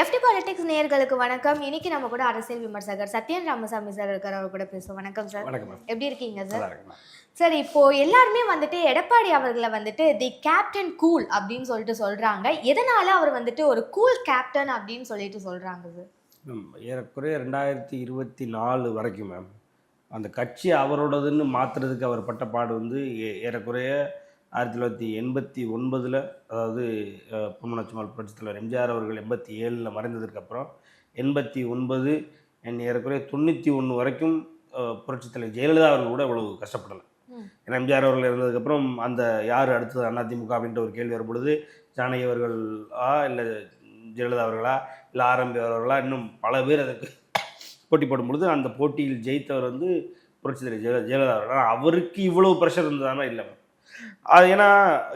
FD politics நேயர்களுக்கு வணக்கம். இன்னைக்கு நம்ம கூட அரசியல் விமர்சகர் சத்யன் ராமசாமி சார் இருக்கார் அவர் கூட பேசுவோம். வணக்கம் சார் எப்படி இருக்கீங்க சார் சார் இப்போ எல்லாருமே வந்துட்டு எடப்பாடி அவர்களை வந்துட்டு தி கேப்டன் கூல் அப்படின்னு சொல்லிட்டு சொல்றாங்க. எதனால அவர் வந்துட்டு ஒரு கூல் கேப்டன் அப்படின்னு சொல்லிட்டு சொல்றாங்க சார் ஏறக்குறைய ரெண்டாயிரத்தி இருபத்தி நாலு வரைக்கும் மேம் அந்த கட்சி அவரோடதுன்னு மாற்றுறதுக்கு அவர் பட்ட பாடு வந்து ஏறக்குறைய ஆயிரத்தி தொள்ளாயிரத்தி எண்பத்தி ஒன்பதில் அதாவது அஹ், பொன்மனச்சுமால் புரட்சித் தலைவர் எம்ஜிஆர் அவர்கள் எண்பத்தி ஏழில் மறைந்ததுக்கப்புறம் எண்பத்தி ஒன்பது என் ஏறக்குறைய தொண்ணூற்றி ஒன்று வரைக்கும் புரட்சித் தலைவர் ஜெயலலிதா அவர்கள் கூட இவ்வளவு கஷ்டப்படலை. ஏன்னா எம்ஜிஆர் அவர்கள் இருந்ததுக்கப்புறம் அந்த யார் அடுத்தது அதிமுக அப்படின்ற ஒரு கேள்வி வரும் பொழுது ஜானகி அவர்களா இல்லை ஜெயலலிதா அவர்களா இல்லை ஆரம்பி அவர்களா இன்னும் பல பேர் அதுக்கு போட்டி போடும் பொழுது அந்த போட்டியில் ஜெயித்தவர் வந்து புரட்சி தலைவர் ஜெய ஜெயலலிதா அவர்கள். அவருக்கு இவ்வளவு ப்ரெஷர் இருந்ததானா? இல்லை. அது ஏன்னா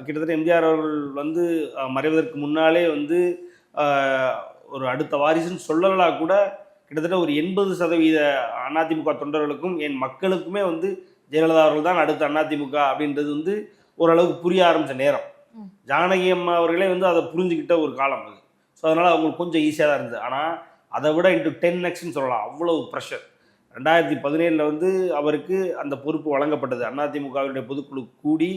கிட்டத்தட்ட எம்ஜிஆர் அவர்கள் வந்து மறைவதற்கு முன்னாலே வந்து ஒரு அடுத்த வாரிசுன்னு சொல்லலா கூட கிட்டத்தட்ட ஒரு எண்பது சதவீத அதிமுக தொண்டர்களுக்கும் என் மக்களுக்குமே வந்து ஜெயலலிதா அவர்கள் தான் அடுத்த அதிமுக அப்படின்றது வந்து ஓரளவுக்கு புரிய ஆரம்பித்த நேரம். ஜானகி அம்மா அவர்களே வந்து அதை புரிஞ்சுக்கிட்ட ஒரு காலம் அது. ஸோ அதனால் அவங்களுக்கு கொஞ்சம் ஈஸியாக தான் இருந்தது. ஆனால் அதை விட இன்ட்டு டென் எக்ஸ்ன்னு சொல்லலாம். அவ்வளவு ப்ரெஷர் ரெண்டாயிரத்தி பதினேழில் வந்து அவருக்கு அந்த பொறுப்பு வழங்கப்பட்டது. அதிமுகவினுடைய பொதுக்குழு கூடி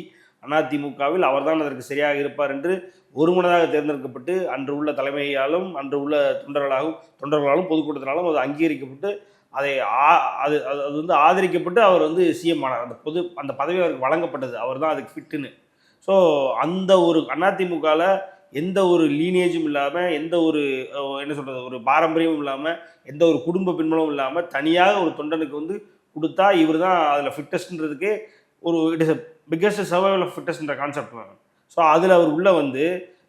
அதிமுகவில் அவர்தான் அதற்கு சரியாக இருப்பார் என்று ஒருமனதாக தேர்ந்தெடுக்கப்பட்டு அன்று உள்ள தலைமையாலும் அன்று உள்ள தொண்டர்களாகவும் தொண்டர்களாலும் பொதுக்கூட்டத்தினாலும் அது அங்கீகரிக்கப்பட்டு அதை ஆ- அது அது அது வந்து ஆதரிக்கப்பட்டு அவர் வந்து சிஎம் ஆனார். அந்த பொது அந்த பதவி அவருக்கு வழங்கப்பட்டது. அவர் தான் அதுக்கு ஃபிட்டுன்னு ஸோ அந்த ஒரு அதிமுகவில் எந்த ஒரு லீனேஜும் இல்லாமல் எந்த ஒரு என்ன சொல்கிறது ஒரு பாரம்பரியமும் இல்லாமல் எந்த ஒரு குடும்ப பின்பலமும் இல்லாமல் தனியாக ஒரு தொண்டனுக்கு வந்து கொடுத்தா இவர் தான் அதில் ஃபிட்டஸ்ட்ன்றதுக்கே ஒரு it is biggest survival of ஃபிட்டஸ்ன்ற concept தான். ஸோ அதில் அவர் உள்ளே வந்து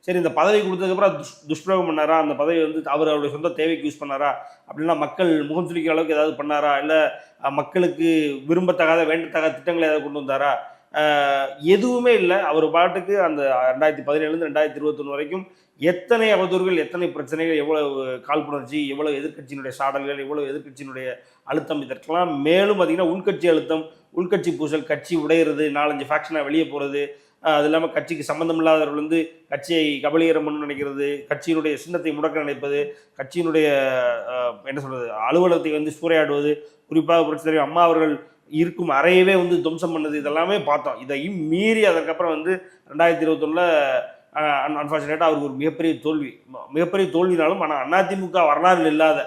சரி இந்த பதவி கொடுத்ததுக்கப்புறம் துஷ் துஷ்பிரயோகம் பண்ணாரா? அந்த பதவி வந்து அவர் அவருடைய சொந்த தேவைக்கு யூஸ் பண்ணாரா? அப்படின்னா மக்கள் முகம் சுழிக்கிற அளவுக்கு ஏதாவது பண்ணாரா? இல்லை மக்களுக்கு விரும்பத்தகாத வேண்டத்தகாத திட்டங்களை ஏதாவது கொண்டு வந்தாரா? எதுவுமே இல்லை. அவர் பாட்டுக்கு அந்த ரெண்டாயிரத்தி பதினேழுலேருந்து ரெண்டாயிரத்தி இருபத்தொன்று வரைக்கும் எத்தனை அவதூறுகள் எத்தனை பிரச்சனைகள் எவ்வளவு காழ்ப்புணர்ச்சி எவ்வளவு எதிர்க்கட்சியினுடைய சாடல்கள் எவ்வளவு எதிர்கட்சியினுடைய அழுத்தம் இதற்கெல்லாம் மேலும் பார்த்தீங்கன்னா உள்கட்சி அழுத்தம் உள்கட்சி பூசல் கட்சி உடையிறது நாலஞ்சு ஃபேக்ஷனாக வெளியே போகிறது அது இல்லாமல் கட்சிக்கு சம்மந்தம் இல்லாதவர்கள் வந்து கட்சியை கபலீகரம் நினைக்கிறது கட்சியினுடைய சின்னத்தை முடக்க நினைப்பது கட்சியினுடைய என்ன சொல்கிறது அலுவலகத்தை வந்து சூறையாடுவது குறிப்பாக புரட்சி தலைவர் அம்மா அவர்கள் இருக்கும் அறையவே வந்து துவம்சம் பண்ணது இதெல்லாமே பார்த்தோம். இதையும் மீறி அதற்கப்புறம் வந்து ரெண்டாயிரத்தி இருபத்தொன்னில் அன்ஃபார்ச்சுனேட்டாக அவருக்கு ஒரு மிகப்பெரிய தோல்வி. மிகப்பெரிய தோல்வினாலும் ஆனால் அதிமுக வரலாறு இல்லாத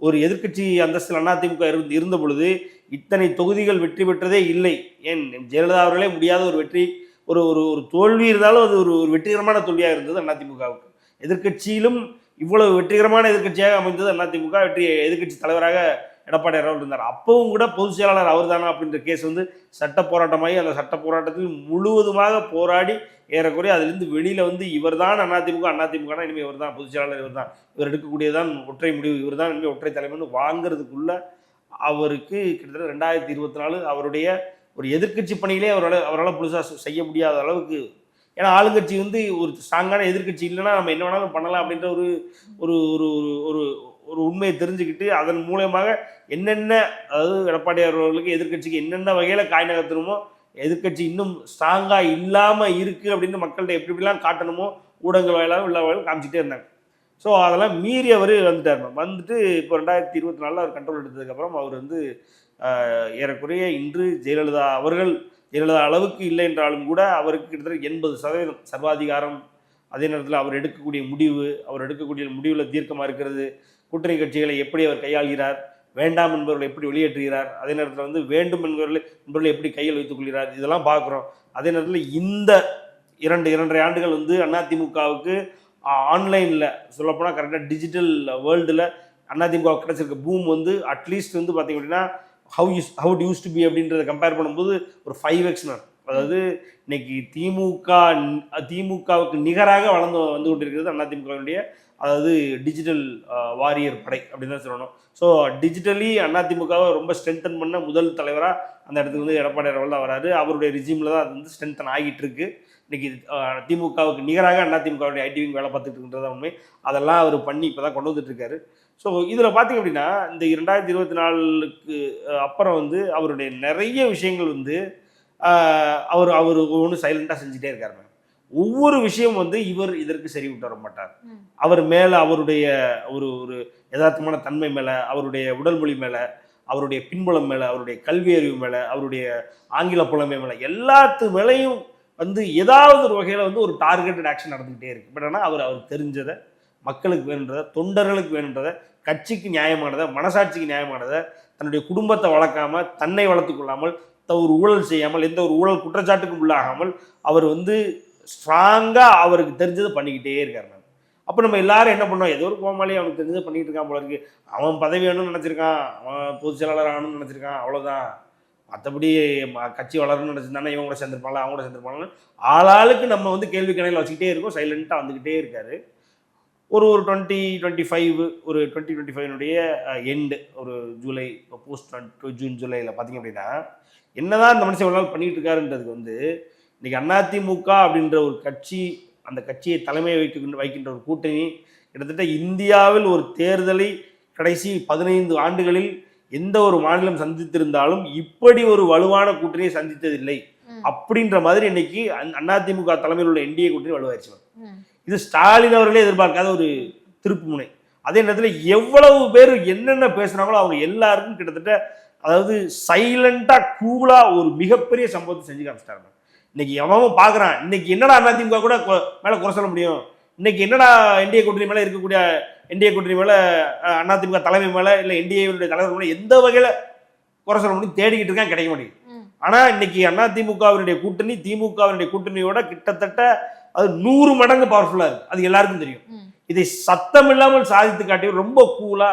ஒரு எதிர்க்கட்சி அந்தஸ்தில் அதிமுக இருந்து இருந்த பொழுது இத்தனை தொகுதிகள் வெற்றி பெற்றதே இல்லை. ஏன்? ஜெயலலிதா அவர்களே முடியாத ஒரு வெற்றி ஒரு ஒரு ஒரு தோல்வி இருந்தாலும் அது ஒரு ஒரு வெற்றிகரமான தோல்வியாக இருந்தது அதிமுகவுக்கு. எதிர்க்கட்சியிலும் இவ்வளவு வெற்றிகரமான எதிர்க்கட்சியாக அமைந்தது அதிமுக. வெற்றி எதிர்க்கட்சி தலைவராக எடப்பாடி அவர்கள் இருந்தார். அப்பவும் கூட பொதுச் செயலாளர் அவர்தானா அப்படின்ற கேஸ் வந்து சட்ட போராட்டமாகி அந்த சட்ட போராட்டத்தில் முழுவதுமாக போராடி ஏறக்குறைய அதிலிருந்து வெளியில் வந்து இவர்தான் அதிமுக அதிமுகனா இனிமேல் இவர் தான் பொதுச் செயலாளர் இவர் தான் இவர் எடுக்கக்கூடியதான் ஒற்றை முடிவு இவர் தான் இனிமேல் ஒற்றை தலைமைன்னு வாங்குறதுக்குள்ள அவருக்கு கிட்டத்தட்ட ரெண்டாயிரத்தி இருபத்தி நாலு அவருடைய ஒரு எதிர்க்கட்சி பணியிலே அவரால் அவரால் புதுசாக செய்ய முடியாத அளவுக்கு ஏன்னா ஆளுங்கட்சி வந்து ஒரு ஸ்ட்ராங்கான எதிர்க்கட்சி இல்லைன்னா நம்ம என்ன வேணாலும் பண்ணலாம் அப்படின்ற ஒரு ஒரு ஒரு ஒரு ஒரு உண்மையை தெரிஞ்சுக்கிட்டு அதன் மூலயமாக என்னென்ன அதாவது எடப்பாடி அவர்களுக்கு எதிர்க்கட்சிக்கு என்னென்ன வகையில் காய் நகர்த்தணுமோ எதிர்க்கட்சி இன்னும் ஸ்ட்ராங்காக இல்லாமல் இருக்குது அப்படின்னு மக்கள்கிட்ட எப்படி எப்படிலாம் காட்டணுமோ ஊடகங்கள் வாயிலாக எல்லா வாயிலும் காமிச்சிட்டே இருந்தாங்க. ஸோ அதெல்லாம் மீறி அவர் வந்துட்டார் வந்துட்டு இப்போ ரெண்டாயிரத்தி இருபத்தி நாலில் அவர் கண்ட்ரோல் எடுத்ததுக்கப்புறம் அவர் வந்து ஏறக்குறைய இன்று ஜெயலலிதா அவர்கள் ஜெயலலிதா அளவுக்கு இல்லை என்றாலும் கூட அவருக்கு கிட்டத்தட்ட எண்பது சதவீதம் சர்வாதிகாரம் அதே நேரத்தில் அவர் எடுக்கக்கூடிய முடிவு அவர் எடுக்கக்கூடிய முடிவில் தீர்க்கமாக இருக்கிறது கூட்டணி கட்சிகளை எப்படி அவர் கையாள்கிறார் வேண்டாம் என்பவர்களை எப்படி வெளியேற்றுகிறார் அதே நேரத்தில் வந்து வேண்டும் என்பவர்களை என்பவர்களை எப்படி கையில் வைத்துக் கொள்கிறார் இதெல்லாம் பார்க்குறோம் அதே நேரத்தில் இந்த இரண்டு இரண்டரை ஆண்டுகள் வந்து அதிமுகவுக்கு ஆன்லைனில் சொல்லப்போனால் கரெக்டாக டிஜிட்டல் வேர்ல்டில் அதிமுக கிடச்சிருக்க பூம் வந்து அட்லீஸ்ட் வந்து பார்த்தீங்க அப்படின்னா how use how to use to be அப்படின்றத கம்பேர் பண்ணும்போது ஒரு ஃபைவ் எக்ஸ் நான். அதாவது இன்னைக்கு திமுக திமுகவுக்கு நிகராக வளர்ந்து வந்து கொண்டிருக்கிறது அதிமுகவினுடைய அதாவது டிஜிட்டல் வாரியர் படை அப்படின்னு தான் சொல்லணும். ஸோ டிஜிட்டலி அதிமுகவை ரொம்ப ஸ்ட்ரென்தன் பண்ண முதல் தலைவராக அந்த இடத்துக்கு வந்து எடப்பாடி அவர்கள் தான் வராரு. அவருடைய ரிஜிமில் தான் அது வந்து ஸ்ட்ரென்தன் ஆகிட்டு இருக்கு. இன்னைக்கு திமுகவுக்கு நிகராக அதிமுகவுடைய ஐடி விங் வேலை பார்த்துட்டு இருக்கின்றதா உண்மை. அதெல்லாம் அவர் பண்ணி இப்போ தான் கொண்டு வந்துட்டு ஸோ இதில் பார்த்தீங்க அப்படின்னா இந்த இரண்டாயிரத்தி இருபத்தி நாலுக்கு அப்புறம் வந்து அவருடைய நிறைய விஷயங்கள் வந்து அவர் அவர் ஒன்று சைலண்டாக செஞ்சுட்டே இருக்காரு மேம் ஒவ்வொரு விஷயம் வந்து இவர் இதற்கு சரி விட்டு வர மாட்டார். அவர் மேல அவருடைய ஒரு ஒரு யதார்த்தமான தன்மை மேல அவருடைய உடல் மொழி மேல அவருடைய பின்புலம் மேல அவருடைய கல்வி அறிவு மேல அவருடைய ஆங்கில புலமை மேல எல்லாத்து மேலையும் வந்து ஏதாவது ஒரு வகையில வந்து ஒரு டார்கெட்டட் ஆக்ஷன் நடந்துகிட்டே இருக்கு. பட் ஆனால் அவர் அவர் தெரிஞ்சதை மக்களுக்கு வேணுன்றதை தொண்டர்களுக்கு வேணுன்றதை கட்சிக்கு நியாயமானதை மனசாட்சிக்கு நியாயமானதை தன்னுடைய குடும்பத்தை வளர்க்காம தன்னை வளர்த்துக் கொள்ளாமல் த- ஒரு ஊழல் செய்யாமல் எந்த ஒரு ஊழல் குற்றச்சாட்டுக்கும் உள்ளாகாமல் அவர் வந்து ஸ்ட்ராங்காக அவருக்கு தெரிஞ்சதை பண்ணிக்கிட்டே இருக்கார் நான். அப்போ நம்ம எல்லாரும் என்ன பண்ணோம்? ஏதோ ஒரு கோமாளி அவனுக்கு தெரிஞ்சதை பண்ணிக்கிட்டு இருக்கான் போல இருக்கு. அவன் பதவி வேணும்னு நினச்சிருக்கான். அவன் பொதுச் செயலாளர் ஆகணும்னு நினச்சிருக்கான். அவ்வளோதான் மற்றபடி ம- கட்சி வளரணும்னு நினச்சிருந்தானே இவங்க கூட சேர்ந்துருப்பாங்களா அவங்க கூட சேர்ந்துருப்பாங்களா ஆளாளுக்கு நம்ம வந்து கேள்வி கணையில் வச்சுக்கிட்டே இருக்கோம். சைலண்ட்டாக வந்துக்கிட்டே இருக்காரு. ஒரு ஒரு டுவெண்ட்டி டுவெண்ட்டி ஃபைவ் ஒரு டுவெண்ட்டி டுவெண்ட்டி ஃபைவ்னுடைய எண்டு ஒரு ஜூலை போஸ்ட் ஜூன் ஜூலையில். பார்த்தீங்க அப்படின்னா என்னதான் இந்த மனுஷன் இவ்வளவு நாள் பண்ணிட்டு இருக்காருன்றதுக்கு வந்து இன்னைக்கு அதிமுக அப்படின்ற ஒரு கட்சி அந்த கட்சியை தலைமை வைக்கின்ற வைக்கின்ற ஒரு கூட்டணி கிட்டத்தட்ட இந்தியாவில் ஒரு தேர்தலை கடைசி பதினைந்து ஆண்டுகளில் எந்த ஒரு மாநிலம் சந்தித்திருந்தாலும் இப்படி ஒரு வலுவான கூட்டணியை சந்தித்ததில்லை. அப்படின்ற மாதிரி இன்னைக்கு அதிமுக தலைமையில் உள்ள என்டிஏ கூட்டணி வலுவாயிருச்சு. இது ஸ்டாலின் அவர்களே எதிர்பார்க்காத ஒரு திருப்பு முனை அதே நேரத்தில் எவ்வளவு பேர் என்னென்ன பேசுனாங்களோ அவங்க எல்லாருக்கும் கிட்டத்தட்ட அதாவது சைலண்டா கூலா ஒரு மிகப்பெரிய சம்பவத்தை செஞ்சு காமிச்சிட்டாங்க இன்னைக்கு எவன் பார்க்குறான் இன்னைக்கு என்னடா அதிமுக கூட மேல குறை சொல்ல முடியும்? இன்னைக்கு என்னடா என்டிஏ கூட்டணி மேல இருக்கக்கூடிய என்டிஏ கூட்டணி மேல அதிமுக தலைமை மேல இல்ல என்டிஏவுடைய தலைவர் மேல எந்த வகையில குறை சொல்ல முடியும்? தேடிக்கிட்டு இருக்கான் கிடைக்க மாட்டேங்குது. ம். ஆனா இன்னைக்கு அதிமுகவினுடைய கூட்டணி திமுகவினுடைய கூட்டணியோட கிட்டத்தட்ட அது நூறு மடங்கு பவர்ஃபுல்லா இருக்கு. அது எல்லாருக்கும் தெரியும். இதை சத்தம் இல்லாமல் சாதித்து காட்டி ரொம்ப கூலா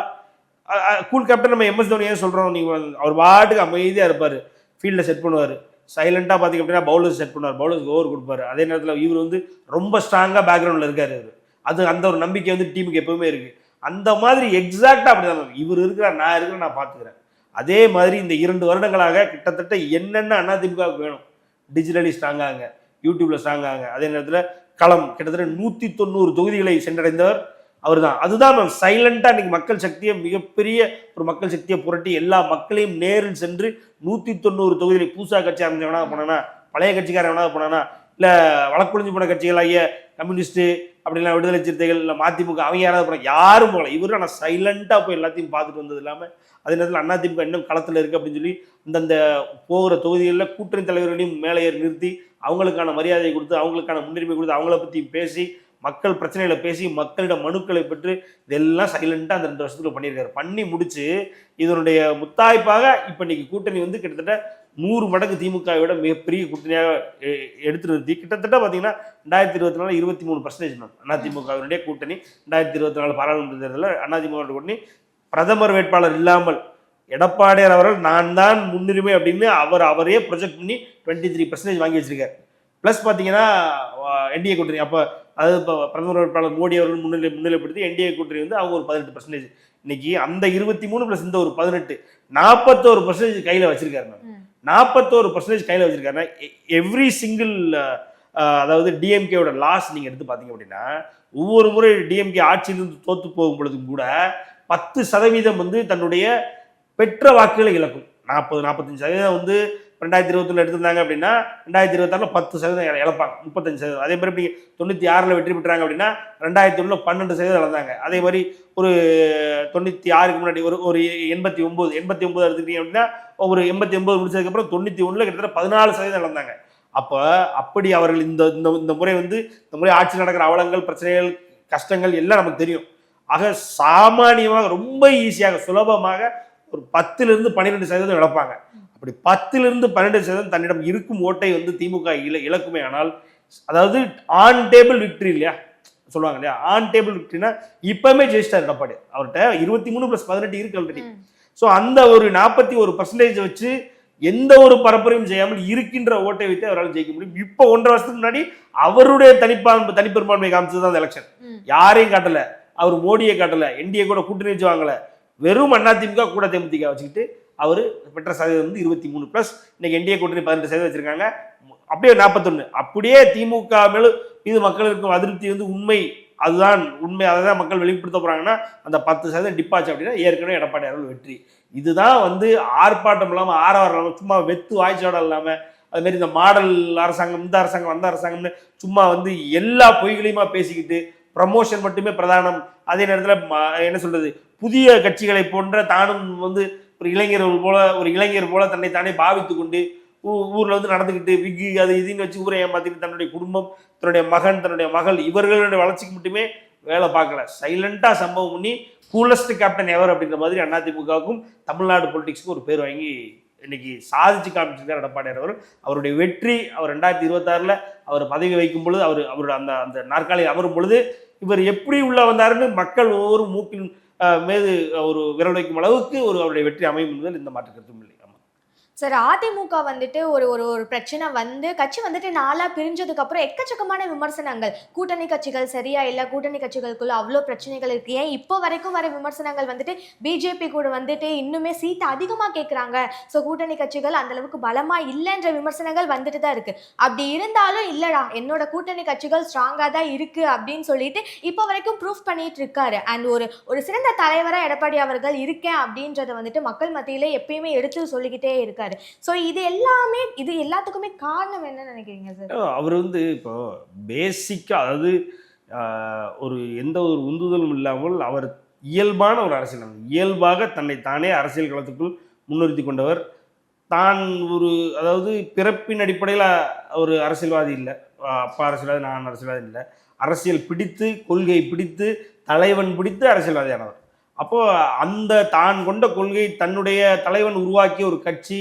கூல் கேப்டன் நம்ம எம்எஸ் தோனி ஏன் சொல்கிறோம் நீங்கள் அவர் பாட்டுக்கு அமைதியாக இருப்பார். ஃபீல்டில் செட் பண்ணுவார். சைலண்டாக பார்த்தீங்க அப்படின்னா பவுலர்ஸ் செட் பண்ணுவார். பவுலர்ஸ்க்கு ஓவர் கொடுப்பாரு. அதே நேரத்தில் இவர் வந்து ரொம்ப ஸ்ட்ராங்காக பேக்ரவுண்டில் இருக்கார் இவர். அது அந்த ஒரு நம்பிக்கை வந்து டீமுக்கு எப்பவுமே இருக்குது அந்த மாதிரி எக்ஸாக்டாக அப்படிதான் இவர் இருக்கிறார் நான் இருக்கிறேன் நான் பார்த்துக்கிறேன். அதே மாதிரி இந்த இரண்டு வருடங்களாக கிட்டத்தட்ட என்னென்ன அதிமுகவுக்கு வேணும்? டிஜிட்டலி ஸ்ட்ராங்காங்க யூடியூப்பில் ஸ்ட்ராங்காங்க அதே நேரத்தில் களம். கிட்டத்தட்ட நூற்றி தொண்ணூறு தொகுதிகளை சென்றடைந்தவர் அவர்தான். அதுதான் மேம் சைலண்டாக இன்றைக்கி மக்கள் சக்தியை மிகப்பெரிய ஒரு மக்கள் சக்தியை புரட்டி எல்லா மக்களையும் நேரில் சென்று நூற்றி தொண்ணூறு தொகுதியில் பூசா கட்சி அமைஞ்சவனாக போனானா பழைய கட்சிக்காரன் எவனாவது போனானா இல்லை வழக்குழிஞ்சு போன கட்சிகளாகிய கம்யூனிஸ்ட்டு அப்படிலாம் விடுதலை சிறுத்தைகள் இல்லை மதிமுக அவங்க யாராவது போனா யாரும் போகல. இவரும் ஆனால் சைலண்ட்டாக போய் எல்லாத்தையும் பார்த்துட்டு வந்தது இல்லாமல் அதே நேரத்தில் அதிமுக இன்னும் களத்தில் இருக்குது அப்படின்னு சொல்லி அந்தந்த போகிற தொகுதிகளில் கூட்டணி தலைவர்களையும் மேலே நிறுத்தி அவங்களுக்கான மரியாதை கொடுத்து அவங்களுக்கான முன்னுரிமை கொடுத்து அவங்கள பற்றி பேசி மக்கள் பிரச்சனைகளை பேசி மக்களிடம் மனுக்களை பெற்று இதெல்லாம் சைலண்ட்டாக அந்த ரெண்டு வருஷத்துக்குள்ள பண்ணியிருக்காரு. பண்ணி முடிச்சு இதனுடைய முத்தாய்ப்பாக இப்போ இன்னைக்கு கூட்டணி வந்து கிட்டத்தட்ட நூறு மடங்கு திமுகவை விட மிகப்பெரிய கூட்டணியாக எ- எடுத்து நிறுத்தி கிட்டத்தட்ட பார்த்தீங்கன்னா ரெண்டாயிரத்தி இருபத்தி நாலு இருபத்தி மூணு பர்சன்டேஜ் மேம். அதிமுகவினுடைய கூட்டணி ரெண்டாயிரத்தி இருபத்தி நாலு பாராளுமன்ற தேர்தலில் அதிமுக கூட்டணி. பிரதமர் வேட்பாளர் இல்லாமல் எடப்பாடியார் அவர்கள் நான் தான் முன்னுரிமை அப்படின்னு அவர் அவரே ப்ரொஜெக்ட் பண்ணி டுவெண்ட்டி த்ரீ பர்சன்டேஜ் வாங்கி வச்சிருக்காரு. ப்ளஸ் பார்த்தீங்கன்னா என்டிஏ கூட்டணி. அப்போ அது இப்போ பிரதமர் வேட்பாளர் மோடி அவர்கள் முன்னிலை முன்னிலைப்படுத்தி என்டிஏ கூட்டணி வந்து அவங்க ஒரு பதினெட்டு பர்சன்டேஜ் இன்னைக்கு அந்த இருபத்தி மூணு ப்ளஸ் இந்த ஒரு பதினெட்டு நாற்பத்தோரு பர்சன்டேஜ் கையில் வச்சிருக்காரு. நாற்பத்தோரு பர்சன்டேஜ் கையில் வச்சிருக்காருன்னா எவ்ரி சிங்கிள் அதாவது டிஎம்கேவோட லாஸ் நீங்கள் எடுத்து பார்த்தீங்க அப்படின்னா ஒவ்வொரு முறை டிஎம்கே ஆட்சியிலிருந்து தோத்து போகும் பொழுதும் கூட பத்து சதவீதம் வந்து தன்னுடைய பெற்ற வாக்குகளை இழக்கும். நாற்பது நாற்பத்தஞ்சு சதவீதம் வந்து ரெண்டாயிரத்தி இருபத்தில் எடுத்திருந்தாங்க அப்படின்னா ரெண்டாயிரத்தி இருபத்தாறில் பத்து சதவீதம் இழப்பாங்க. முப்பத்தஞ்சு சதவீதம். அதே மாதிரி நீங்கள் தொண்ணூற்றி ஆறில் வெற்றி பெற்றாங்க அப்படின்னா ரெண்டாயிரத்தி ஒன்றில் பன்னெண்டு சதவீதம் இழந்தாங்க. அதே மாதிரி ஒரு தொண்ணூற்றி ஆறுக்கு முன்னாடி ஒரு ஒரு எண்பத்தி ஒம்பது எண்பத்தி ஒம்பது எடுத்துக்கிட்டீங்க அப்படின்னா ஒரு எண்பத்தி ஒம்பது முடிச்சதுக்கப்புறம் தொண்ணூற்றி ஒன்றில் கிட்டத்தட்ட பதினாலு சதவீதம் இழந்தாங்க. அப்போ அப்படி அவர்கள் இந்த இந்த இந்த முறை வந்து இந்த முறை ஆட்சி நடக்கிற அவலங்கள் பிரச்சனைகள் கஷ்டங்கள் எல்லாம் நமக்கு தெரியும். ஆக சாமானியமாக ரொம்ப ஈஸியாக சுலபமாக ஒரு பத்திலிருந்து பன்னிரெண்டு சதவீதம் இழப்பாங்க. அப்படி பத்திலிருந்து பன்னெண்டு சதவீதம் தன்னிடம் இருக்கும் ஓட்டை வந்து திமுக இழ இழக்குமே ஆனால் அதாவது ஆன் டேபிள் விக்டரி இல்லையா? சொல்லுவாங்க இல்லையா? ஆன் டேபிள் விக்டரினா இப்பவுமே ஜெயிச்சிட்டார் எடப்பாடி. அவர்கிட்ட இருபத்தி மூணு ப்ளஸ் பதினெட்டு இருக்கு ஆல்ரெடி. ஸோ அந்த ஒரு நாற்பத்தி ஒரு பர்சன்டேஜ் வச்சு எந்த ஒரு பரப்புரையும் செய்யாமல் இருக்கின்ற ஓட்டை வைத்து அவரால் ஜெயிக்க முடியும். இப்போ ஒன்றரை வருஷத்துக்கு முன்னாடி அவருடைய தனிப்பான்மை தனிப்பெரும்பான்மை காமிச்சது தான் அந்த எலெக்ஷன். யாரையும் காட்டல. அவர் மோடியை காட்டல. என்டிஏ கூட கூட்டணி வச்சு வாங்கல. வெறும் அதிமுக கூட தேமுதிக வச்சுக்கிட்டு அவர் பெற்ற சதவீதம் வந்து இருபத்தி மூணு ப்ளஸ் இன்னைக்கு என்டிஏ கூட்டணி பதினெட்டு சதவீதம் வச்சிருக்காங்க. அப்படியே நாற்பத்தொன்று அப்படியே திமுக மேலும் இது மக்களுக்கு அதிருப்தி வந்து உண்மை. அதுதான் உண்மை. அதை தான் மக்கள் வெளிப்படுத்த போகிறாங்கன்னா அந்த பத்து சதவீதம் டிப்பாச்சு அப்படின்னா ஏற்கனவே எடப்பாடி அவர்கள் வெற்றி. இதுதான் வந்து ஆர்ப்பாட்டம் இல்லாமல் ஆரவாரம் இல்லாமல் சும்மா வெத்து வாய்ச்சாடம் இல்லாமல் அதுமாரி இந்த மாடல் அரசாங்கம் இந்த அரசாங்கம் அந்த அரசாங்கம்னு சும்மா வந்து எல்லா பொய்களையுமா பேசிக்கிட்டு ப்ரமோஷன் மட்டுமே பிரதானம். அதே நேரத்தில் என்ன சொல்றது? புதிய கட்சிகளை போன்ற தானும் வந்து ஒரு இளைஞர்கள் போல ஒரு இளைஞர் போல தன்னை தானே பாவித்து கொண்டு ஊ- ஊர்ல வந்து நடந்துக்கிட்டு விக்கு அது இதுன்னு வச்சு ஊரை ஏமாத்திட்டு தன்னுடைய குடும்பம் தன்னுடைய மகன் தன்னுடைய மகள் இவர்களுடைய வளர்ச்சிக்கு மட்டுமே வேலை பார்க்கல. சைலண்டா சம்பவம் பண்ணி கூலஸ்ட் கேப்டன் எவர் அப்படிங்கிற மாதிரி அதிமுகவுக்கும் தமிழ்நாடு பொலிட்டிக்ஸுக்கும் ஒரு பேர் வாங்கி இன்னைக்கு சாதிச்சு காமிச்சிருக்கார் எடப்பாடியார் அவர் அவருடைய வெற்றி அவர் ரெண்டாயிரத்தி இருபத்தாறில் அவர் பதவி வைக்கும் பொழுது அவர் அவரோட அந்த அந்த நாற்காலியில் அமரும் பொழுது இவர் எப்படி உள்ள வந்தாருன்னு மக்கள் ஒவ்வொரு மூக்கின் மீது ஒரு விரல் வைக்கும் அளவுக்கு ஒரு அவருடைய வெற்றி அமையும் என்பதில் இந்த மாற்று கருத்தும் இல்லை. சார் அதிமுக வந்துட்டு ஒரு ஒரு ஒரு பிரச்சனை வந்து கட்சி வந்துட்டு நாளாக பிரிஞ்சதுக்கப்புறம் எக்கச்சக்கமான விமர்சனங்கள். கூட்டணி கட்சிகள் சரியா இல்லை கூட்டணி கட்சிகளுக்குள்ள அவ்வளோ பிரச்சனைகள் இருக்குது ஏன் இப்போ வரைக்கும் வர விமர்சனங்கள் வந்துட்டு பிஜேபி கூட வந்துட்டு இன்னுமே சீட்டை அதிகமாக கேட்குறாங்க ஸோ கூட்டணி கட்சிகள் அந்தளவுக்கு பலமாக இல்லைன்ற விமர்சனங்கள் வந்துட்டு தான் இருக்குது அப்படி இருந்தாலும் இல்லைடா என்னோட கூட்டணி கட்சிகள் ஸ்ட்ராங்காக தான் இருக்குது அப்படின்னு சொல்லிட்டு இப்போ வரைக்கும் ப்ரூஃப் பண்ணிட்டு இருக்காரு. அண்ட் ஒரு ஒரு சிறந்த தலைவராக எடப்பாடி அவர்கள் இருக்கேன் அப்படின்றத வந்துட்டு மக்கள் மத்தியிலே எப்பயுமே எடுத்து சொல்லிக்கிட்டே இருக்காரு ஸோ இது எல்லாமே இது எல்லாத்துக்குமே காரணம் என்ன நினைக்கிறீங்க சார் அவர் வந்து இப்போ பேசிக்காக அதாவது ஆஹ், ஒரு எந்த ஒரு உந்துதலும் இல்லாமல் அவர் இயல்பான ஒரு அரசியல் இயல்பாக தன்னை தானே அரசியல் களத்துக்குள் முன்னிறுத்தி கொண்டவர். தான் ஒரு அதாவது பிறப்பின் அடிப்படையில் ஒரு அரசியல்வாதி இல்லை. அப்பா அரசியல்வாதி நான் அரசியல்வாதி இல்லை. அரசியல் பிடித்து கொள்கை பிடித்து தலைவன் பிடித்து அரசியல்வாதியானவர். அப்போ அந்த தான் கொண்ட கொள்கை தன்னுடைய தலைவன் உருவாக்கிய ஒரு கட்சி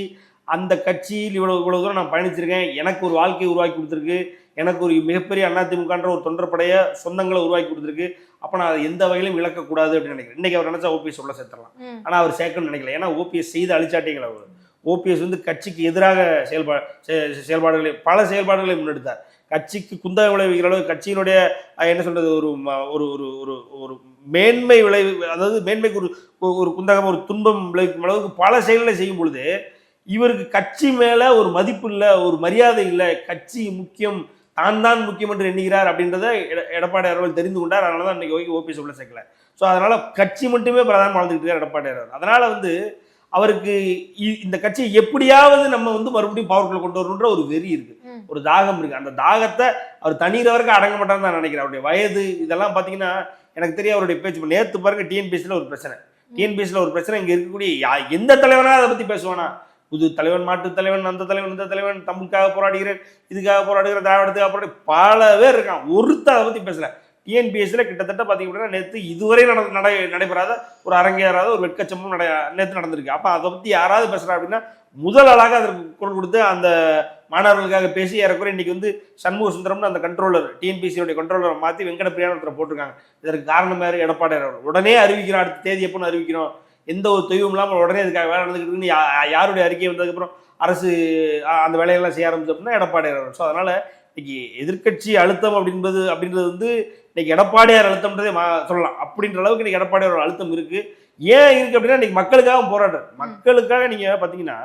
அந்த கட்சியில் இவ்வளவு இவ்வளவு தூரம் நான் பயணிச்சிருக்கேன். எனக்கு ஒரு வாழ்க்கையை உருவாக்கி கொடுத்துருக்கு. எனக்கு ஒரு மிகப்பெரிய அதிமுகன்ற ஒரு தொண்டற்படைய சொந்தங்களை உருவாக்கி கொடுத்துருக்கு. அப்போ நான் அதை எந்த வகையிலும் இழக்கக்கூடாது அப்படின்னு நினைக்கிறேன். இன்னைக்கு அவர் நினைச்சா ஓபிஎஸ் உள்ள சேர்த்துடலாம். ஆனால் அவர் சேர்க்கணும்னு நினைக்கல. ஏன்னா ஓபிஎஸ் செய்து அழிச்சாட்டிங்களா அவர். ஓபிஎஸ் வந்து கட்சிக்கு எதிராக செயல்பா செ- செயல்பாடுகளை பல செயல்பாடுகளை முன்னெடுத்தார். கட்சிக்கு குந்தகம் விளைவிக்கிற அளவு கட்சியினுடைய என்ன சொல்றது ஒரு ம- ஒரு ஒரு ஒரு ஒரு மேன்மை விளைவு அதாவது மேன்மைக்கு ஒரு ஒரு குந்தகம் ஒரு துன்பம் விளைவிக்கும் அளவுக்கு பல செயல்களை செய்யும் பொழுது இவருக்கு கட்சி மேல ஒரு மதிப்பு இல்லை ஒரு மரியாதை இல்லை கட்சி முக்கியம் தான் தான் முக்கியம் என்று எண்ணுகிறார் அப்படின்றத எட- எடப்பாடி அவர்கள் தெரிந்து கொண்டார். அதனால தான் அன்றைக்கி ஓகே ஓபிஎஸ் உள்ள சேர்க்கல. ஸோ அதனால கட்சி மட்டுமே பிரதானம் வாழ்ந்துட்டு இருக்கார் எடப்பாடி அதனால் அதனால வந்து அவருக்கு இந்த கட்சியை எப்படியாவது நம்ம வந்து மறுபடியும் பவர்க்குள்ள கொண்டு வரணுன்ற ஒரு வெறி இருக்கு. ஒரு தாகம் இருக்கு. அந்த தாகத்தை அவர் தண்ணீர் வரைக்கும் அடங்க மாட்டார்னு நான் நினைக்கிறேன். அவருடைய வயது இதெல்லாம் பார்த்தீங்கன்னா எனக்கு தெரியும் அவருடைய பேச்சு நேற்று பாருங்க டிஎன்பிஎஸ்சியில் ஒரு பிரச்சனை. டிஎன்பிஎஸ்சியில் ஒரு பிரச்சனை இங்கே இருக்கக்கூடிய யா- எந்த தலைவனா அதை பற்றி பேசுவானா? புது தலைவன் மாட்டு தலைவன் அந்த தலைவன் இந்த தலைவன் தமிழுக்காக போராடுகிறேன் இதுக்காக போராடுகிற திராவிடத்துக்காக போராடி பல பேர் இருக்கான் ஒருத்தர் அதை பற்றி பேசல. டிஎன்பிஎஸ்சியில் கிட்டத்தட்ட பார்த்தீங்க அப்படின்னா நேற்று இதுவரை நட நடை நடைபெறாத ஒரு அரங்கேறாத ஒரு வெட்கச்சம்பம் நட நேற்று நடந்திருக்கு. அப்போ அதை பற்றி யாராவது பேசுகிறா அப்படின்னா முதல் ஆளாக அதற்கு குரல் கொடுத்து அந்த மாணவர்களுக்காக பேசி ஏறக்குறை இன்னைக்கு வந்து சண்முக சுந்தரம்னு அந்த கண்ட்ரோலர் டிஎன்பிசியோடைய கண்ட்ரோலரை மாற்றி வெங்கடப்பிரியான்னு ஒருத்தர் போட்டிருக்காங்க. இதற்கு காரணம் யார் எடப்பாடி உடனே அறிவிக்கிறோம் அடுத்த தேதி எப்போன்னு அறிவிக்கிறோம். எந்த ஒரு தொய்வும் இல்லாமல் உடனே இதுக்காக வேலை நடந்துக்கிட்டு யா- யாருடைய அறிக்கை வந்ததுக்கப்புறம் அரசு அந்த வேலையெல்லாம் செய்ய ஆரம்பிச்சு அப்படின்னா எடப்பாடி ஸோ அதனால் இன்னைக்கு எதிர்க்கட்சி அழுத்தம் அப்படின்றது அப்படின்றது வந்து இன்னைக்கு எடப்பாடியார் அழுத்தம்ன்றதே சொல்லலாம். அப்படின்ற அளவுக்கு இன்னைக்கு எடப்பாடியார் ஒரு அழுத்தம் இருக்கு. ஏன் இருக்கு அப்படின்னா இன்னைக்கு மக்களுக்காக போராடுறாரு. மக்களுக்காக நீங்க பாத்தீங்கன்னா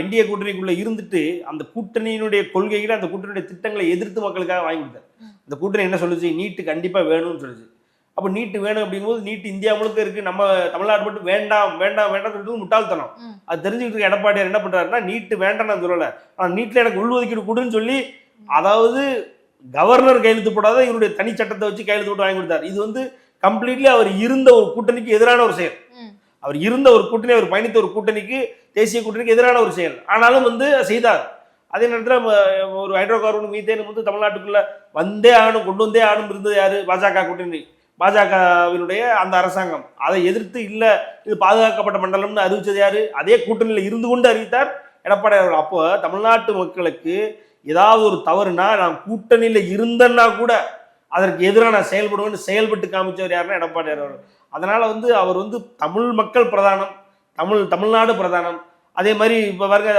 என்டிஏ கூட்டணிக்குள்ள இருந்துட்டு அந்த கூட்டணியினுடைய கொள்கைகளை அந்த கூட்டணியுடைய திட்டங்களை எதிர்த்து மக்களுக்காக வாங்கி கொடுத்தாரு. அந்த கூட்டணி என்ன சொல்லுச்சு? நீட்டு கண்டிப்பா வேணும்னு சொல்லுச்சு. அப்போ நீட்டு வேணும் அப்படிங்கும்போது நீட்டு இந்தியா முழுக்க இருக்கு. நம்ம தமிழ்நாடு மட்டும் வேண்டாம் வேண்டாம் வேண்டாம் சொல்லிட்டு முட்டாள்தனம். அது தெரிஞ்சுக்கிட்டு இருக்க எடப்பாடியார் என்ன பண்றாருன்னா நீட்டு வேண்டாம் நான் சொல்லலை. ஆனால் நீட்டில் எனக்கு உள்ஒதுக்கீடு கொடுன்னு சொல்லி அதாவது கவர்னர் கையெழுத்து போடாத இவருடைய தனி சட்டத்தை வச்சு கையெழுத்து போட்டு வாங்கி கொடுத்தார். இது வந்து கம்ப்ளீட்லி அவர் இருந்த ஒரு கூட்டணிக்கு எதிரான ஒரு செயல். அவர் இருந்த ஒரு கூட்டணி அவர் பயணித்த ஒரு கூட்டணிக்கு தேசிய கூட்டணிக்கு எதிரான ஒரு செயல். ஆனாலும் வந்து செய்தார். அதே நேரத்தில் ஒரு ஹைட்ரோ கார்பன் மீத்தேன் வந்து தமிழ்நாட்டுக்குள்ள வந்தே ஆகணும் கொண்டு வந்தே ஆகணும் இருந்தது யாரு? பாஜக கூட்டணி. பாஜகவினுடைய அந்த அரசாங்கம். அதை எதிர்த்து இல்ல இது பாதுகாக்கப்பட்ட மண்டலம்னு அறிவிச்சது யாரு? அதே கூட்டணியில் இருந்து கொண்டு அறிவித்தார் எடப்பாடி அவர்கள். அப்போ தமிழ்நாட்டு மக்களுக்கு ஏதாவது ஒரு தவறுனா நான் கூட்டணியில் இருந்தேன்னா கூட அதற்கு எதிராக நான் செயல்படுவேன்னு செயல்பட்டு காமிச்சவர் யாருன்னா எடப்பாடி அவர்கள். அதனால வந்து அவர் வந்து தமிழ் மக்கள் பிரதானம் தமிழ் தமிழ்நாடு பிரதானம். அதே மாதிரி இப்போ பாருங்க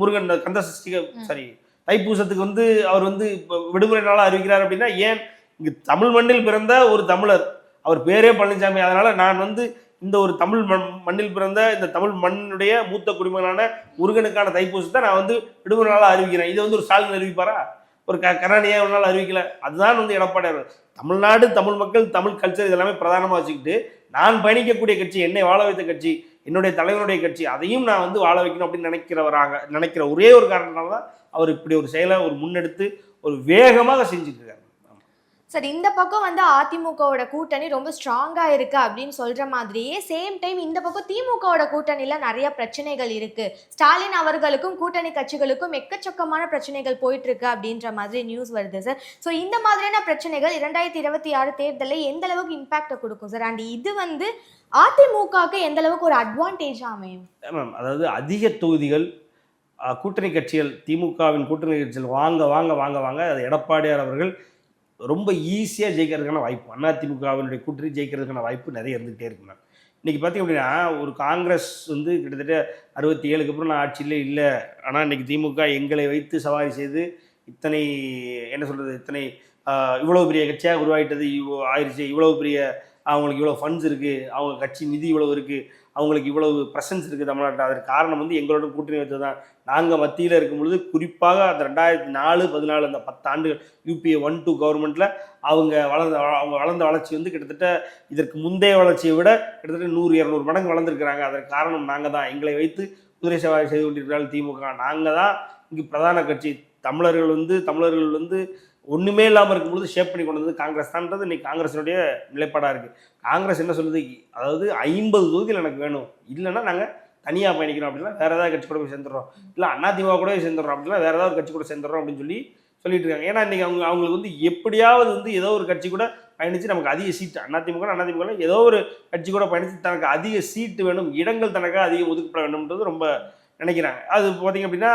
முருகன் கந்த சஷ்டி சாரி தைப்பூசத்துக்கு வந்து அவர் வந்து இப்போ விடுமுறை நாளாக அறிவிக்கிறார் அப்படின்னா ஏன்? இங்கு தமிழ் மண்ணில் பிறந்த ஒரு தமிழர். அவர் பேரே பழனிசாமி. அதனால நான் வந்து இந்த ஒரு தமிழ் மண் மண்ணில் பிறந்த இந்த தமிழ் மண்ணுடைய மூத்த குடிமகனான முருகனுக்கான தைப்பூசத்தை நான் வந்து விடுமுறை நாளாக அறிவிக்கிறேன். இதை வந்து ஒரு ஸ்டாலின் அறிவிப்பாரா? ஒரு க கருணாநிதியாக ஒரு நாள் அறிவிக்கல. அதுதான் வந்து எடப்பாடி அவர்கள். தமிழ்நாடு தமிழ் மக்கள் தமிழ் கல்ச்சர் இதெல்லாமே பிரதானமாக வச்சுக்கிட்டு நான் பயணிக்கக்கூடிய கட்சி என்னை வாழ வைத்த கட்சி என்னுடைய தலைவனுடைய கட்சி அதையும் நான் வந்து வாழ வைக்கணும் அப்படின்னு நினைக்கிறவராக நினைக்கிற ஒரே ஒரு காரணத்தினால தான் அவர் இப்படி ஒரு செயலை ஒரு முன்னெடுத்து ஒரு வேகமாக செஞ்சுட்டு இருக்காரு. சார் இந்த பக்கம் வந்து அதிமுகவோட கூட்டணி ரொம்ப ஸ்ட்ராங்காக இருக்குது அப்படின்னு சொல்கிற மாதிரியே சேம் டைம் இந்த பக்கம் திமுகவோட கூட்டணியில் நிறைய பிரச்சனைகள் இருக்குது ஸ்டாலின் அவர்களுக்கும் கூட்டணி கட்சிகளுக்கும் எக்கச்சக்கமான பிரச்சனைகள் போயிட்டுருக்கு அப்படின்ற மாதிரி நியூஸ் வருது சார் ஸோ இந்த மாதிரியான பிரச்சனைகள் இரண்டாயிரத்தி இருபத்தி ஆறு தேர்தலில் எந்த அளவுக்கு இம்பேக்டை கொடுக்கும் சார் அண்ட் இது வந்து அதிமுகவுக்கு எந்த அளவுக்கு ஒரு அட்வான்டேஜ் அமையும்? மேம் அதாவது அதிக தொகுதிகள் கூட்டணி கட்சிகள் திமுகவின் கூட்டணி கட்சிகள் வாங்க வாங்க வாங்க வாங்க அது எடப்பாடியார் அவர்கள் ரொம்ப ஈஸியாக ஜெயிக்கிறதுக்கான வாய்ப்பு. அதிமுகவினுடைய கூட்டணி ஜெயிக்கிறதுக்கான வாய்ப்பு நிறைய இருந்துகிட்டே இருக்கு மேம். இன்றைக்கி பார்த்தீங்க அப்படின்னா ஒரு காங்கிரஸ் வந்து கிட்டத்தட்ட அறுபத்தி ஏழுக்கு அப்புறம் நான் ஆட்சியில் இல்லை. ஆனால் இன்றைக்கி திமுக எங்களை வைத்து சவாரி செய்து இத்தனை என்ன சொல்கிறது இத்தனை இவ்வளோ பெரிய கட்சியாக உருவாகிட்டது இவ்வளோ ஆயிடுச்சு இவ்வளோ பெரிய அவங்களுக்கு இவ்வளோ ஃபண்ட்ஸ் இருக்குது அவங்க கட்சி நிதி இவ்வளோ இருக்குது அவங்களுக்கு இவ்வளவு ப்ரெசன்ஸ் இருக்குது தமிழ்நாட்டில். அதற்கு காரணம் வந்து எங்களோட கூட்டணி வைத்து தான். நாங்கள் மத்தியில் இருக்கும் பொழுது குறிப்பாக அந்த ரெண்டாயிரத்தி நாலு பதினாலு அந்த பத்தாண்டுகள் யூபிஏ ஒன் டூ கவர்மெண்ட்டில் அவங்க வளர்ந்த அவங்க வளர்ந்த வளர்ச்சி வந்து கிட்டத்தட்ட இதற்கு முந்தைய வளர்ச்சியை விட கிட்டத்தட்ட நூறு இரநூறு மடங்கு வளர்ந்துருக்கிறாங்க. அதற்கு காரணம் நாங்கள் தான். எங்களை வைத்து குதிரை சவாரி செய்து கொண்டிருக்கிறார்கள் திமுக. நாங்கள் தான் இங்கு பிரதான கட்சி. தமிழர்கள் வந்து தமிழர்கள் வந்து ஒன்றுமே இல்லாமல் இருக்கும்பொழுது ஷேப் பண்ணி கொண்டு வந்து காங்கிரஸ் தான்ன்றது இன்னைக்கு காங்கிரஸினுடைய நிலைப்பாடாக இருக்குது காங்கிரஸ் என்ன சொல்லுது? அதாவது ஐம்பது தொகுதியில் எனக்கு வேணும். இல்லைன்னா நாங்கள் தனியாக பயணிக்கிறோம் அப்படின்னா வேறு ஏதாவது கட்சி கூட போய் சேர்ந்துடுறோம். இல்லை அதிமுக கூட சேர்ந்துடுறோம் அப்படின்னா வேறு ஏதாவது ஒரு கட்சி கூட சேர்ந்துடுறோம் அப்படின்னு சொல்லி சொல்லிட்டு இருக்காங்க. ஏன்னா இன்றைக்கி அவங்க அவங்களுக்கு வந்து எப்படியாவது வந்து ஏதோ ஒரு கட்சி கூட பயணித்து நமக்கு அதிக சீட் அதிமுக அதிமுக ஏதோ ஒரு கட்சி கூட பயணித்து தனக்கு அதிக சீட்டு வேணும் இடங்கள் தனக்கு அதிகம் ஒதுக்கப்பட வேண்டும்ன்றது ரொம்ப நினைக்கிறாங்க. அது பார்த்தீங்க அப்படின்னா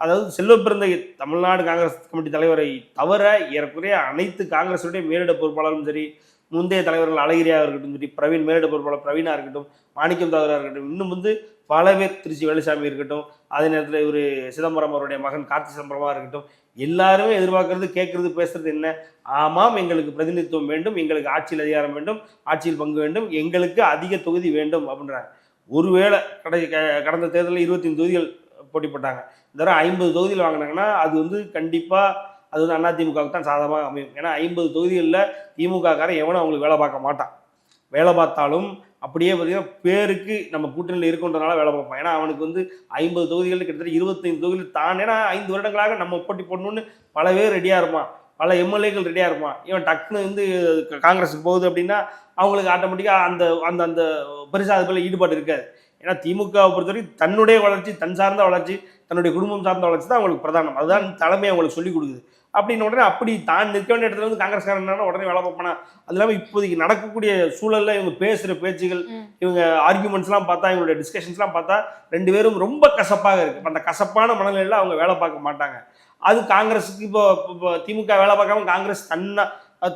அதாவது செல்வப்பிறந்த தமிழ்நாடு காங்கிரஸ் கமிட்டி தலைவரை தவிர ஏறக்குறைய அனைத்து காங்கிரஸுடைய மேலிட பொறுப்பாளரும் சரி முந்தைய தலைவர்கள் அழகிரியா இருக்கட்டும் சரி பிரவீன் மேலிட பொறுப்பாளர் பிரவீனா இருக்கட்டும் மாணிக்கம் தாகரா இருக்கட்டும் இன்னும் வந்து பல பேர் திருச்சி வேலுசாமி இருக்கட்டும் அதே நேரத்தில் இவர் சிதம்பரம் அவருடைய மகன் கார்த்தி சிதம்பரமாக இருக்கட்டும் எல்லாருமே எதிர்பார்க்கறது கேட்கறது பேசுறது என்ன? ஆமாம் எங்களுக்கு பிரதிநிதித்துவம் வேண்டும் எங்களுக்கு ஆட்சியில் அதிகாரம் வேண்டும் ஆட்சியில் பங்கு வேண்டும் எங்களுக்கு அதிக தொகுதி வேண்டும் அப்படின்றாங்க. ஒருவேளை கடை க- கடந்த தேர்தலில் இருபத்தஞ்சு தொகுதிகள் போட்டி போட்டாங்க. இந்த தடவை ஐம்பது தொகுதியில் வாங்கினாங்கன்னா அது வந்து கண்டிப்பாக அது வந்து அதிமுகவுக்கு தான் சாதகமாக அமையும். ஏன்னா ஐம்பது தொகுதிகளில் திமுகக்காரன் எவனும் அவங்களுக்கு வேலை பார்க்க மாட்டான். வேலை பார்த்தாலும் அப்படியே பார்த்தீங்கன்னா பேருக்கு நம்ம கூட்டணியில் இருக்குன்றனால வேலை பார்ப்பான். ஏன்னா அவனுக்கு வந்து ஐம்பது தொகுதிகளில் கிட்டத்தட்ட இருபத்தைந்து தொகுதியில் தான் ஏன்னா ஐந்து வருடங்களாக நம்ம போட்டி போடணும்னு பல பேர் ரெடியாக இருப்பான். பல எம்எல்ஏக்கள் ரெடியாக இருப்பான். இவன் டக்குன்னு வந்து க- காங்கிரஸுக்கு போகுது அப்படின்னா அவங்களுக்கு ஆட்டோமேட்டிக்காக அந்த அந்த அந்த பெருசாக அது ஈடுபாடு இருக்காது. ஏன்னா திமுகவை பொறுத்த வரைக்கும் தன்னுடைய வளர்ச்சி தன் சார்ந்த வளர்ச்சி தன்னுடைய குடும்பம் சார்ந்த வளர்ச்சி தான் அவங்களுக்கு பிரதானம். அதுதான் தலைமை அவங்களுக்கு சொல்லிக் கொடுக்குது. அப்படின்னு உடனே அப்படி தான் நிற்க வேண்டிய இடத்துல வந்து காங்கிரஸ்காரன் உடனே வேலை பார்ப்பானா? அது இல்லாமல் இப்போதைக்கு நடக்கக்கூடிய சூழல்ல இவங்க பேசுகிற பேச்சுகள். இவங்க ஆர்குமெண்ட்ஸ்லாம் பார்த்தா இவங்களுடைய டிஸ்கஷன்ஸ்லாம் பார்த்தா ரெண்டு பேரும் ரொம்ப கசப்பாக இருக்கு. அப்ப அந்த கசப்பான மனநிலையில் அவங்க வேலை பார்க்க மாட்டாங்க. அது காங்கிரஸுக்கு இப்போ இப்போ திமுக வேலை பார்க்காம காங்கிரஸ் தன்ன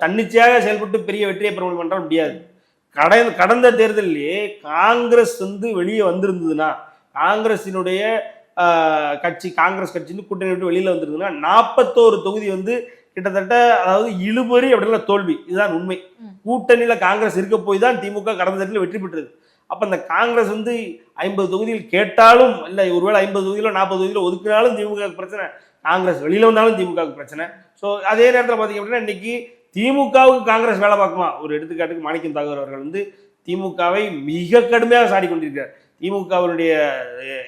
தன்னிச்சையாக செயல்பட்டு பெரிய வெற்றியை பெற முடியும் என்றால் முடியாது. கடந்த கடந்த தேர்தலிலே காங்கிரஸ் வந்து வெளியே வந்திருந்ததுன்னா காங்கிரஸினுடைய கட்சி காங்கிரஸ் கட்சின்னு கூட்டணி விட்டு வெளியில் வந்திருந்ததுன்னா நாற்பத்தோரு தொகுதி வந்து கிட்டத்தட்ட அதாவது இழுபறி அப்படின்னா தோல்வி. இதுதான் உண்மை. கூட்டணியில் காங்கிரஸ் இருக்க போய் தான் திமுக கடந்த தேர்தலில் வெற்றி பெற்றது. அப்போ அந்த காங்கிரஸ் வந்து ஐம்பது தொகுதியில் கேட்டாலும் இல்லை ஒருவேளை ஐம்பது தொகுதியில நாற்பது தொகுதியில் ஒதுக்கினாலும் திமுக பிரச்சனை. காங்கிரஸ் வெளியில் வந்தாலும் திமுக பிரச்சனை. ஸோ அதே நேரத்தில் பார்த்தீங்க அப்படின்னா இன்னைக்கு திமுகவுக்கு காங்கிரஸ் வேலை பார்க்குமா? ஒரு எடுத்துக்காட்டுக்கு மாணிக்கம் தாகூர் அவர்கள் வந்து திமுகவை மிக கடுமையாக சாடி கொண்டிருக்கிறார். திமுகவினுடைய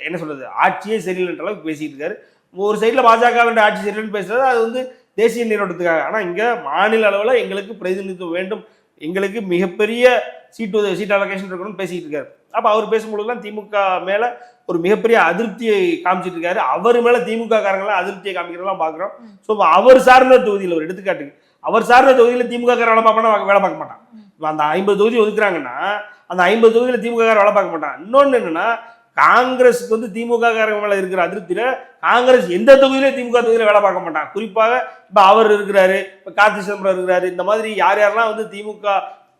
என்ன சொல்றது ஆட்சியே சரியில்லைன்ற அளவுக்கு பேசிட்டு இருக்காரு. ஒரு சைடில் பாஜகவினுடைய ஆட்சி சரியில்லைன்னு பேசுறது அது வந்து தேசிய நீரோட்டத்துக்காக. ஆனால் இங்கே மாநில அளவில் எங்களுக்கு பிரதிநிதித்துவம் வேண்டும். எங்களுக்கு மிகப்பெரிய சீட்டு சீட் அலோகேஷன் இருக்கணும்னு பேசிட்டு இருக்காரு. அப்போ அவர் பேசும்பொழுதுலாம் திமுக மேலே ஒரு மிகப்பெரிய அதிருப்தியை காமிச்சிட்டு இருக்காரு. அவர் மேலே திமுக காரங்களாம் அதிருப்தியை காமிக்கிறதெல்லாம் பார்க்குறோம் ஸோ அவர் சார்ந்த தொகுதியில் ஒரு எடுத்துக்காட்டுக்கு. அவர் சார்ந்த தொகுதியில் திமுக வேலை வேலை பார்ப்பானா வேலை பார்க்க மாட்டான். இப்போ அந்த ஐம்பது தொகுதி ஒதுக்குறாங்கன்னா அந்த ஐம்பது தொகுதியில் திமுக வேலை பார்க்க மாட்டான். இன்னொன்று என்னன்னா காங்கிரஸுக்கு வந்து திமுக காரங்க மேலே இருக்கிற அதிருப்தியில் காங்கிரஸ் எந்த தொகுதியிலும் திமுக தொகுதியில் வேலை பார்க்க மாட்டான். குறிப்பாக இப்போ அவர் இருக்கிறாரு இப்போ கார்த்தி சிதம்பரம் இருக்கிறாரு இந்த மாதிரி யார் யாரெல்லாம் வந்து திமுக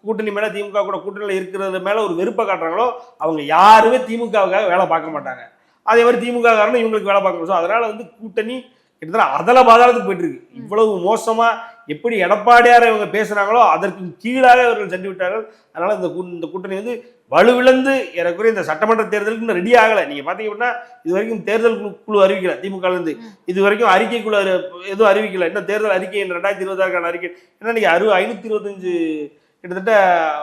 கூட்டணி மேலே திமுக கூட கூட்டணியில் இருக்கிறது மேலே ஒரு வெறுப்பை காட்டுறாங்களோ அவங்க யாருமே திமுகவுக்காக வேலை பார்க்க மாட்டாங்க. அதே மாதிரி திமுக காரணம் இவங்களுக்கு வேலை பார்க்க ஸோ அதனால வந்து கூட்டணி கிட்டத்தட்ட அதல பாதாளத்துக்கு போயிட்டு இருக்கு. இவ்வளவு மோசமாக எப்படி எடப்பாடியார் இவங்க பேசுகிறாங்களோ அதற்கு கீழாக இவர்கள் சென்று விட்டார்கள். அதனால் இந்த கூ- இந்த கூட்டணி வந்து வலுவிழந்து ஏறக்குறைய இந்த சட்டமன்ற தேர்தலுக்கு ரெடி ஆகலை. நீங்கள் பார்த்தீங்க அப்படின்னா இது வரைக்கும் தேர்தல் குழு குழு அறிவிக்கல திமுகலேருந்து இது வரைக்கும் அறிக்கை குழு எதுவும் அறிவிக்கல. இன்னும் தேர்தல் அறிக்கை ரெண்டாயிரத்தி இருபதாறுக்கான அறிக்கை. ஏன்னா நீங்கள் அறு ஐநூற்றி இருபத்தஞ்சு கிட்டத்தட்ட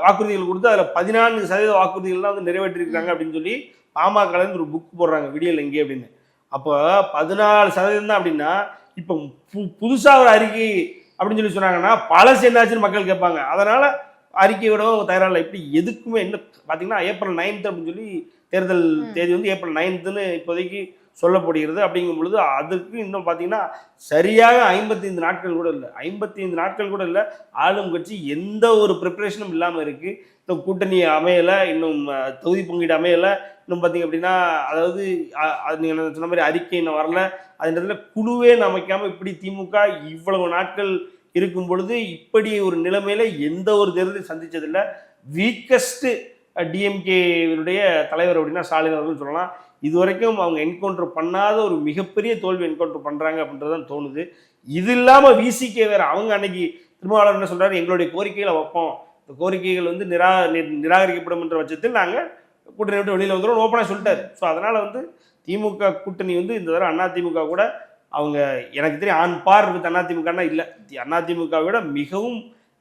வாக்குறுதிகள் கொடுத்து அதில் பதினான்கு சதவீத வாக்குறுதிகள்லாம் வந்து நிறைவேற்றிருக்காங்க அப்படின்னு சொல்லி பாமகலேருந்து ஒரு புக் போடுறாங்க விடியல் எங்கே அப்படின்னு. அப்போ பதினாலு சதவீதம் தான் அப்படின்னா இப்போ பு புதுசாக ஒரு அறிக்கை அப்படின்னு சொல்லி சொன்னாங்கன்னா பழசு என்னாச்சுன்னு மக்கள் கேட்பாங்க. அதனால் அறிக்கை விடவும் தயாராக இப்படி எதுக்குமே என்ன பார்த்தீங்கன்னா ஏப்ரல் நைன்த் அப்படின்னு சொல்லி தேர்தல். தேதி வந்து ஏப்ரல் நைன்த்துன்னு இப்போதைக்கு சொல்லப்படுகிறது. அப்படிங்கும் பொழுது அதுக்கு இன்னும் பார்த்தீங்கன்னா சரியாக ஐம்பத்தைந்து நாட்கள் கூட இல்லை. ஐம்பத்தைந்து நாட்கள் கூட இல்லை. ஆளும் கட்சி எந்த ஒரு ப்ரிப்பரேஷனும் இல்லாமல் இருக்குது இந்த கூட்டணி அமையலை இன்னும் தொகுதி பங்கீடு அமையலை. இன்னும் பார்த்தீங்க அப்படின்னா அதாவது நீங்கள் சொன்ன மாதிரி அறிக்கை இன்னும் வரல. அதுன்றதுல குழுவே அமைக்காமல் இப்படி திமுக இவ்வளவு நாட்கள் இருக்கும் பொழுது இப்படி ஒரு நிலைமையில எந்த ஒரு தேர்தலையும் சந்திச்சதில்லை. வீக்கஸ்ட் டிஎம்கேவினுடைய தலைவர் அப்படின்னா ஸ்டாலின் அவர்கள் சொல்லலாம். இதுவரைக்கும் அவங்க என்கவுண்டர் பண்ணாத ஒரு மிகப்பெரிய தோல்வி என்கவுண்டர் பண்ணுறாங்க அப்படின்றது தான் தோணுது. இது இல்லாமல் விசிகே வேறு அவங்க அன்னைக்கு திருமாவளவன் என்ன சொல்கிறாரு எங்களுடைய கோரிக்கைகளை வைப்போம். இந்த கோரிக்கைகள் வந்து நிரா நி- நிராகரிக்கப்படும் என்ற பட்சத்தில் நாங்கள் கூட்டணி விட்டு வெளியில் வந்துடும் ஓப்பனாக சொல்லிட்டாரு. ஸோ அதனால் வந்து திமுக கூட்டணி வந்து இந்த தடவை அண்ணா திமுக கூட அவங்க எனக்கு தெரியும் ஆன் பார் வித் அதிமுகனா இல்லை. அதிமுக விட மிகவும்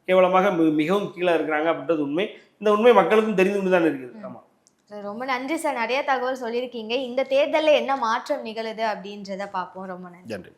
கேவலமாக மிகவும் கீழே இருக்கிறாங்க அப்படின்றது உண்மை. இந்த உண்மை மக்களுக்கும் தெரிந்து தான் இருக்குது. ஆமாம் சார் ரொம்ப நன்றி சார். நிறைய தகவல் சொல்லியிருக்கீங்க. இந்த தேர்தலில் என்ன மாற்றம் நிகழுது அப்படின்றத பார்ப்போம். ரொம்ப நன்றி. நன்றி.